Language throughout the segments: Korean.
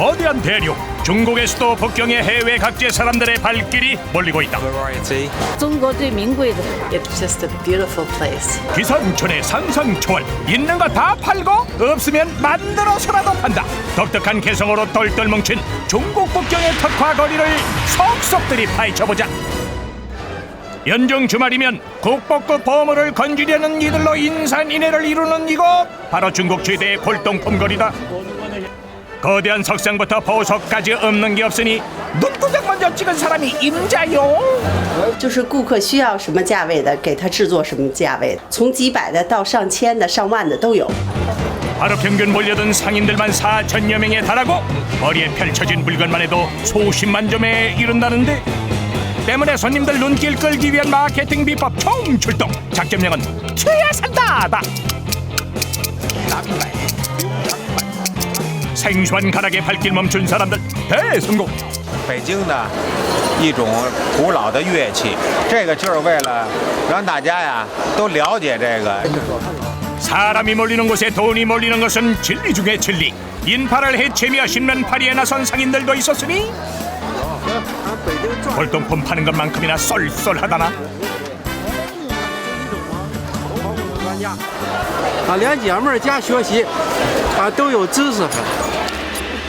거대한 대륙 중국의 수도 북경의 해외 각지의 사람들의 발길이 몰리고 있다. variety. 中国最名贵的 It's just a beautiful place. 기상천외 상상초월 있는 거 다 팔고 없으면 만들어서라도 판다. 독특한 개성으로 똘똘 뭉친 중국 북경의 특화 거리를 속속들이 파헤쳐보자. 연중 주말이면 국복급 보물을 건지려는 이들로 인산인해를 이루는 이곳 바로 중국 최대의 골동품 거리다. 거대한 석상부터 보석까지 없는 게 없으니 눈도장 먼저 찍은 사람이 임자요.就是顾客需要什么价位的，给他制作什么价位的，从几百的到上千的、上万的都有。 하루 평균 몰려든 상인들만 4천여 명에 달하고 머리에 펼쳐진 물건만 해도 수십만 점에 이른다는데 때문에 손님들 눈길 끌기 위한 마케팅 비법 총출동 작전명은 튀어야 산다다 생소한 가락에 발길 멈춘 사람들 대성공 北京的一种古老的乐器，这个就是为了让大家呀都了解这个。 사람이 몰리는 곳에 돈이 몰리는 것은 진리 중의 진리 인파를 해체며 신면파리에 나선 상인들도 있었으니 골동품 파는 것만큼이나 쏠쏠하다나 啊，两姐妹儿家学习，啊，都有知识。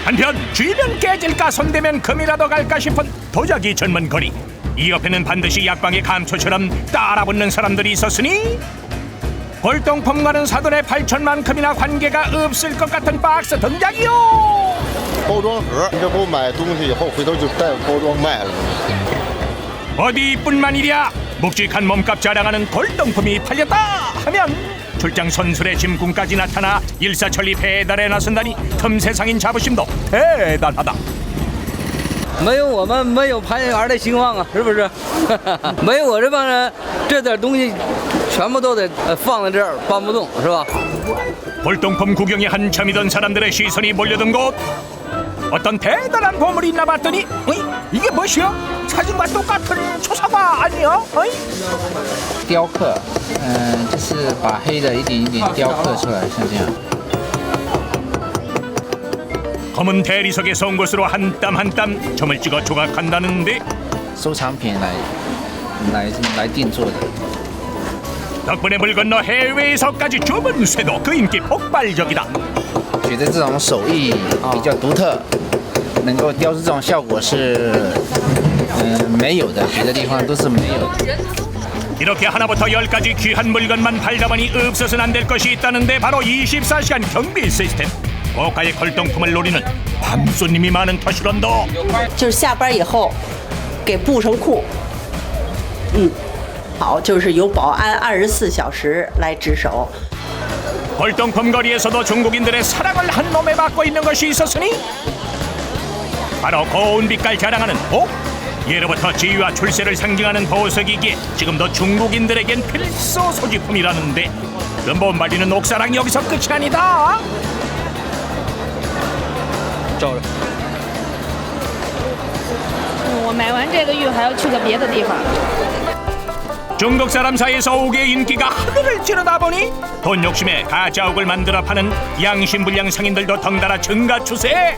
한편 쥐면 깨질까 손대면 금이라도 갈까 싶은 도자기 전문 거리 이 옆에는 반드시 약방의 감초처럼 따라붙는 사람들이 있었으니 골동품과는 사돈의 8천만큼이나 관계가 없을 것 같은 박스 등장이요 包装盒，你这不买东西以后，回头就带包装卖了吗？ 어디뿐만이랴 묵직한 몸값 자랑하는 골동품이 팔렸다 하면 출장 선술의 짐꾼까지 나타나 일사천리 배달에 나선다니 틈새 상인 자부심도 대단하다 没有我们没有潘园的兴旺啊，是不是？没有我这帮人，这点东西全部都得呃放在这儿，搬不动，是吧？ 골동품 구경에 한참이던 사람들의 시선이 몰려든 곳 어떤 대단한 보물이 있나 봤더니 어이? 이게 뭐시여? 사진과 똑같은 초사과 아니야? 어이? 雕刻， 嗯、就是把黑的一点一点雕刻出来，像这样。 검은 대리석에서 온 것으로 한 땀 한 땀 점을 찍어 조각한다는데 收藏品来来来定做的。 덕분에 물 건너 해외에서까지 주문 쇄도 그 인기 폭발적이다 觉得这种手艺比较独特，能够雕出这种效果是嗯、没有的，别的地方都是没有的。 이렇게 하나부터 열까지 귀한 물건만 팔다 보니 없어서는 안 될 것이 있다는데 바로 24시간 경비 시스템 고가의 골동품을 노리는 밤 손님이 많은 터시런도 就是下班以后，给布上库，嗯，好，就是由保安二十四小时来值守。 골동품 거리에서도 중국인들의 사랑을 한 몸에 받고 있는 것이 있었으니 바로 고운 빛깔 자랑하는 복 예로부터 지위와 출세를 상징하는 보석이기에 지금도 중국인들에겐 필수 소지품이라는데 근본 말리는 옥사랑 여기서 끝이 아니다 我买完这个玉还要去个别的地方。 중국 사람 사이에서 옥의 인기가 하늘을 찌르다 보니 돈 욕심에 가짜옥을 만들어 파는 양심불량 상인들도 덩달아 증가 추세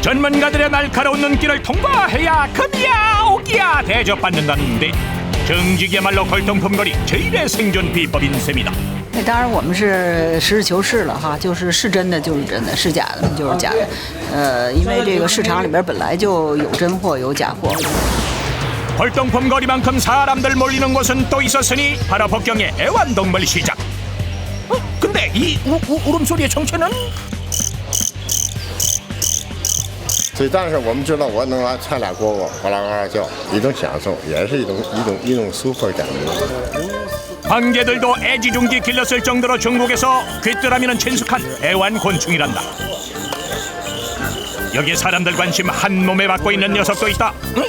전문가들의 날카로운 눈길을 통과해야 금이야 옥이야 대접받는다는데 정직이야말로 골동품거리 제일의 생존 비법인 셈이다 那当然，我们是实事求是了哈，就是是真的就是真的，是假的就是假的。呃，因为这个市场里边本来就有真货有假货。 골동품 거리만큼 사람들 몰리는 곳은 또 있었으니 바로 북경의 애완동물 시장 어? 근데 이 우, 우, 울음소리의 정체는 所以，但是我们知道，我能来唱俩蝈蝈，呱啦呱啦叫，一种享受，也是一种一种一种 super 感觉。 황제들도 애지중지 길렀을 정도로 중국에서 귀뚜라미는 친숙한 애완곤충이란다 여기 사람들 관심 한 몸에 받고 있는 녀석도 있다. 응?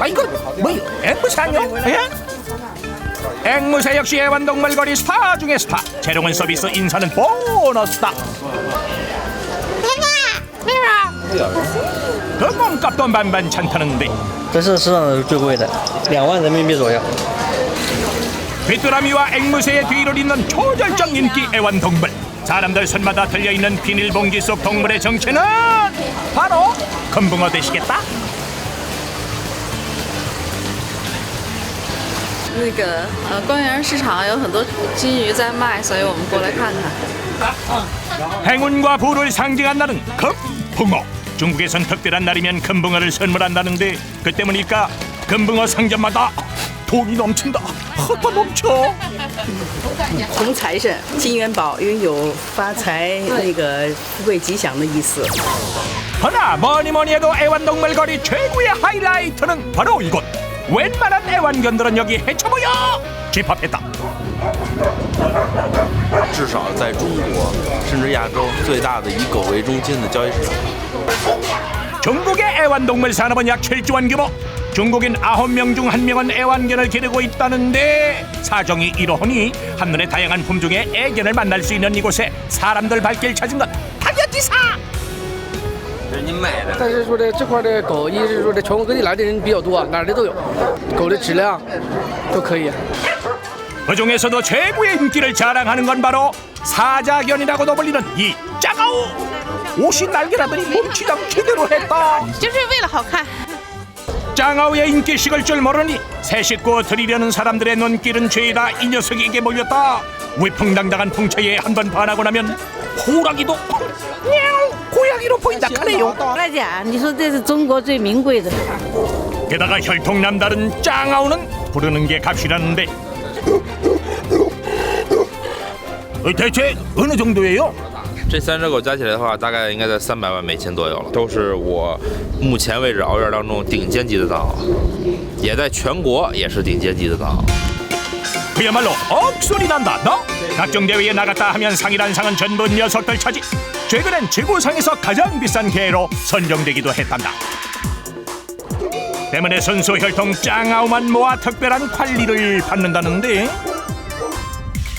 아 이거 뭐요? 앵무새 아니요? 예? 앵무새 역시 애완동물 거리 스타 중의 스타. 재롱은 서비스, 인사는 보너스다. 그 몸값도 만만찮다는데 这是市场上最贵的，两万人民币左右。 귀뚜라미와 앵무새의 뒤를 잇는 초절정 인기 애완동물 사람들 손마다 들려있는 비닐봉지 속 동물의 정체는 바로 금붕어 되시겠다 那个呃，公园市场有很多金鱼在卖，所以我们过来看看。 행운과 부를 상징한다는 금붕어 중국에선 특별한 날이면 금붕어를 선물한다는데 그 때문일까 금붕어 상점마다 돈이 넘친다 헛다 넘쳐 红财神金元宝，因为有发财、那个富贵吉祥的意思。 허나 뭐니 뭐니 해도 애완동물 거리 최고의 하이라이트는 바로 이곳 웬만한 애완견들은 여기 헤쳐보여 집합했다 至少在中国甚至亚洲最大的以狗为中心的交易市场。 중국의 애완동물 산업은 약 7조 원 규모. 중국인 9명 중 1명은 애완견을 기르고 있다는데 사정이 이러하니 한눈에 다양한 품종의 애견을 만날 수 있는 이곳에 사람들 발길 찾은 것 당연지사. 但是说的这块的狗，一是说的全国各地来的人比较多，哪儿的都有，狗的质量都可以。 그 중에서도 최고의 인기를 자랑하는 건 바로 사자견이라고도 불리는 이 짜가오. 옷이 날개라더니 몸치장 제대로 했다. 就是为了好看。 짱아오의 인기 식을 줄 모르니 새 식구 드리려는 사람들의 눈길은 죄다 이 녀석에게 몰렸다 위풍당당한 풍차에 한 번 반하고 나면 호랑이도 냥 고양이로 보인다 그래요 来讲，你说这是中国最名贵的。 게다가 혈통 남다른 짱아오는 부르는 게 값이라는데 어, 대체 어느 정도예요? 这三只狗加起来的话，大概应该在三百万美金左右了，都是我目前为止獒园当中顶尖级的藏獒，也在全国也是顶尖级的藏獒。 그야말로 억소리 난다 너? 각종 대회에 나갔다 하면 상이란 상은 전부 녀석들 차지 최근엔 지구상에서 가장 비싼 개로 선정되기도 했단다 때문에 선수 혈통 짱아우만 모아 특별한 관리를 받는다는데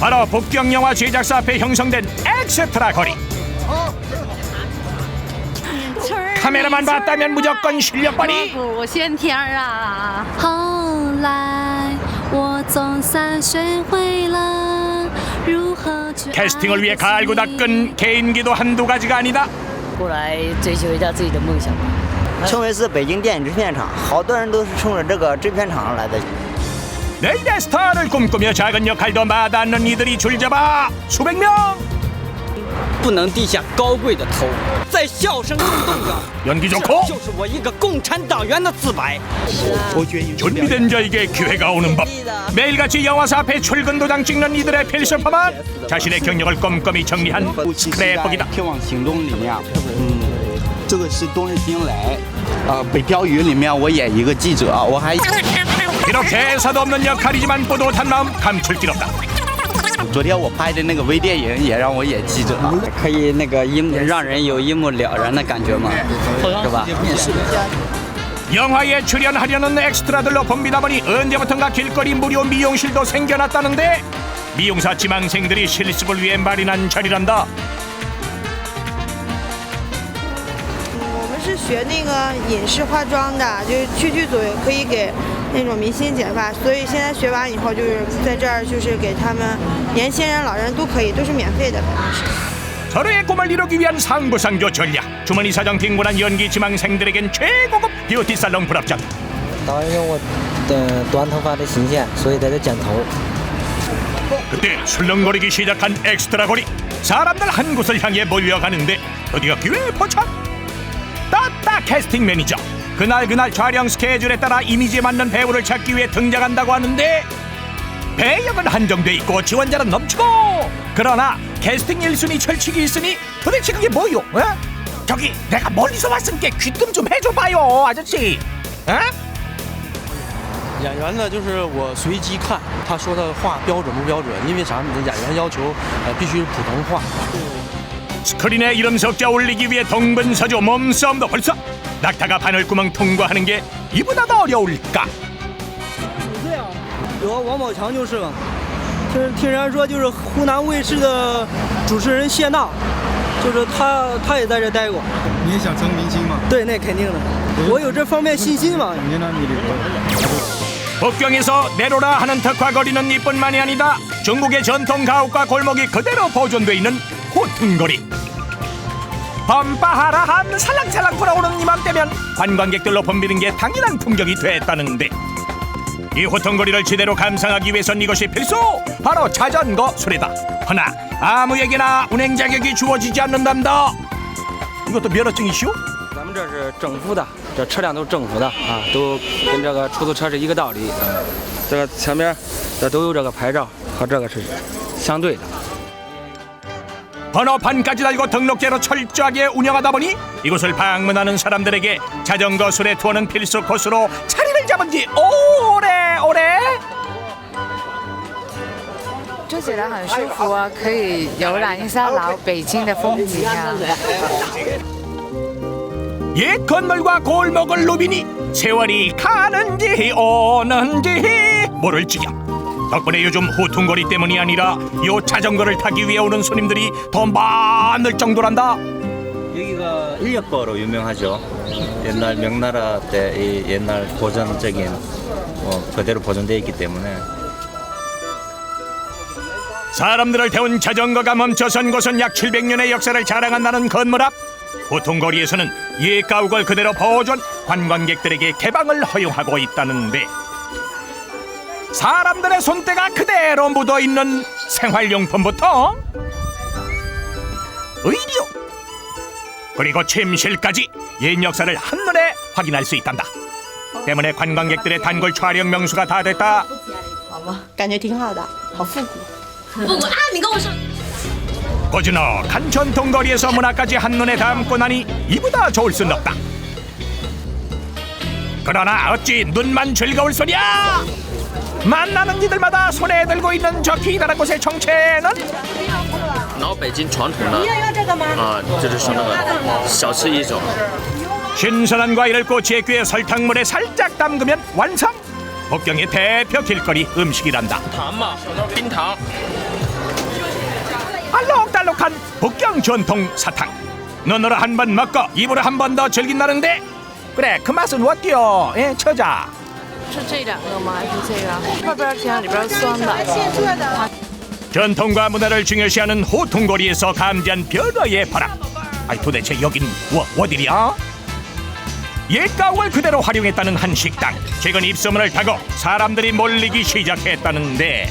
바로 북경 영화 제작사 앞에 형성된 엑스트라 거리. 카메라만 봤다면 무조건 실력 발휘. 我先天啊。后来我总算学会了如何去 캐스팅을 위해 갈고 닦은 개인기도 한두 가지가 아니다. 过来追求一下自己的梦想吧。称为是北京电影制片厂，好多人都是冲着这个制片厂来的。 내일의 스타를 꿈꾸며 작은 역할도 마다않는 이들이 줄잡아 수백 명. 不能低下高贵的头，在笑声震动着， 연기 좋고 就是我一个共产党员的自白。 준비된 자에게 기회가 오는 법 매일같이 영화사 앞에 출근 도장 찍는 이들의 필수품은 자신의 경력을 꼼꼼히 정리한 스크랩북이다 天网行动里面，嗯，这个是冬日惊雷，呃，北漂鱼里面我演一个记者，我还 비록 대사도 없는 역할이지만 뿌듯한 마음 감출 길 없다 昨天我拍的那个微电影也让我演记者，可以那个一目让人有一目了然的感觉嘛，是吧？ 영화에 출연하려는 엑스트라들로 봅니다 보니 언제부턴가 길거리 무료 미용실도 생겨났다는데 미용사 지망생들이 실습을 위해 마련한 자리란다 我们是学那个影视化妆的，就是去剧组也可以给 那种明星剪发，所以现在学完以后就是在这儿就是给他们年轻人、老人都可以，都是免费的。 서로의 꿈을 이루기 위한 상부상조 전략 주머니 사정 빈곤한 연기 지망생들에겐 최고급 뷰티 살롱 불합작 导演用我的短头发的形象，所以在这剪头。 그때 술렁거리기 시작한 엑스트라 거리 사람들 한 곳을 향해 몰려가는데 드디어 기회 포착 따따 캐스팅 매니저 그날 그날 촬영 스케줄에 따라 이미지에 맞는 배우를 찾기 위해 등장한다고 하는데 배역은 한정돼 있고 지원자는 넘치고 그러나 캐스팅 1순위 철칙이 있으니 도대체 그게 뭐요? 어? 저기 내가 멀리서 왔으니까 귀뜸 좀 해줘봐요 아저씨 어? 演员呢，就是我随机看他说的话标准不标准，因为啥？你的演员要求呃必须是普通话。 스크린에 이름 석자 올리기 위해 동분서주 몸싸움도 벌써 낙타가 바늘구멍 통과하는 게 이보다 더 어려울까 对啊，有个王宝强就是嘛，听听人说就是湖南卫视的主持人谢娜，就是他他也在这待过。你也想成明星吗？对，那肯定的，我有这方面信心嘛。 북경에서 내로라 하는 특화거리는 이뿐만이 아니다 중국의 전통 가옥과 골목이 그대로 보존돼 있는 호퉁거리 범바하라한 살랑살랑 불어오는 이맘때면 관광객들로 붐비는 게 당연한 풍경이 됐다는데 이 호퉁거리를 제대로 감상하기 위해선 이것이 필수 바로 자전거 수레다 허나 아무에게나 운행 자격이 주어지지 않는답니다 이것도 면허증이시오? 咱们这是政府的，这车辆都是政府的啊，都跟这个出租车是一个道理。啊、这个前面这都有这个牌照，和这个是相对的。 번호판까지 달고 등록제로 철저하게 운영하다 보니 이곳을 방문하는 사람들에게 자전거 수레 투어는 필수 코스로 자리를 잡은 지 오래오래 这起来很舒服啊，可以游览一下老北京的风景啊。 옛 건물과 골목을 누비니 세월이 가는지 오는지 모를 지경 덕분에 요즘 후퉁거리 때문이 아니라 요 자전거를 타기 위해 오는 손님들이 더 많을 정도란다. 여기가 인력거로 유명하죠. 옛날 명나라 때 이 옛날 보존적인 뭐 그대로 보존되어 있기 때문에. 사람들을 태운 자전거가 멈춰선 곳은 약 700년의 역사를 자랑한다는 건물 앞. 보통 거리에서는 옛 가옥을 그대로 보존 관광객들에게 개방을 허용하고 있다는데 사람들의 손때가 그대로 묻어있는 생활용품부터 의류 그리고 침실까지 옛 역사를 한눈에 확인할 수 있단다 때문에 관광객들의 단골 촬영 명수가 다 됐다 好吗？感觉挺好的，好复古。复古啊！你跟我说。 고즈넉한 전통거리에서 문화까지 한눈에 담고 나니 이보다 좋을 순 없다 그러나 어찌 눈만 즐거울 소리야 만나는 이들마다 손에 들고 있는 저 기다란 곳의 정체는 老北京传统的啊，就是说那个小吃一种。 신선한 과일을 꼬치에 꿰 설탕물에 살짝 담그면 완성 북경의 대표 길거리 음식이란다 糖嘛，冰糖。 알록달록한 북경 전통 사탕 눈으로 한 번 먹고 입으로 한 번 더 즐긴다는데 그래 그 맛은 어때요 예 처자 是这两个吗？还是这个？外边甜，里边酸的。 전통과 문화를 중요시하는 호통거리에서 감지한 변화의 바람 아니 도대체 여긴 뭐, 어디랴? 옛 가옥을 그대로 활용했다는 한 식당 최근 입소문을 타고 사람들이 몰리기 시작했다는데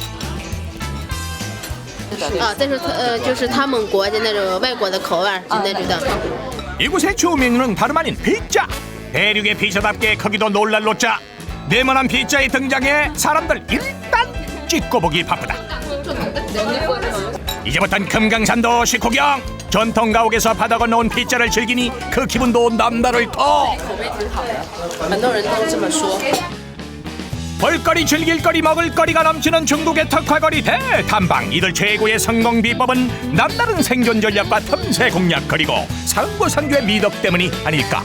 啊，再说他呃，就是他们国家那种外国的口味儿，就那种的。 이곳의 주 메뉴는 다름 아닌 피자 대륙의 피자답게 크기도 놀랄 노자 네모난 피자의 등장에 사람들 일단 찍고 보기 바쁘다 이제부턴 금강산도 식후경 전통 가옥에서 받아 건너온 피자를 즐기니 그 기분도 남다를 터 口味挺好的，很多人都这么说。 볼거리 즐길거리 먹을거리가 넘치는 중국의 특화거리 대탐방 이들 최고의 성공 비법은 남다른 생존 전략과 틈새 공략 그리고 상부상조의 미덕 때문이 아닐까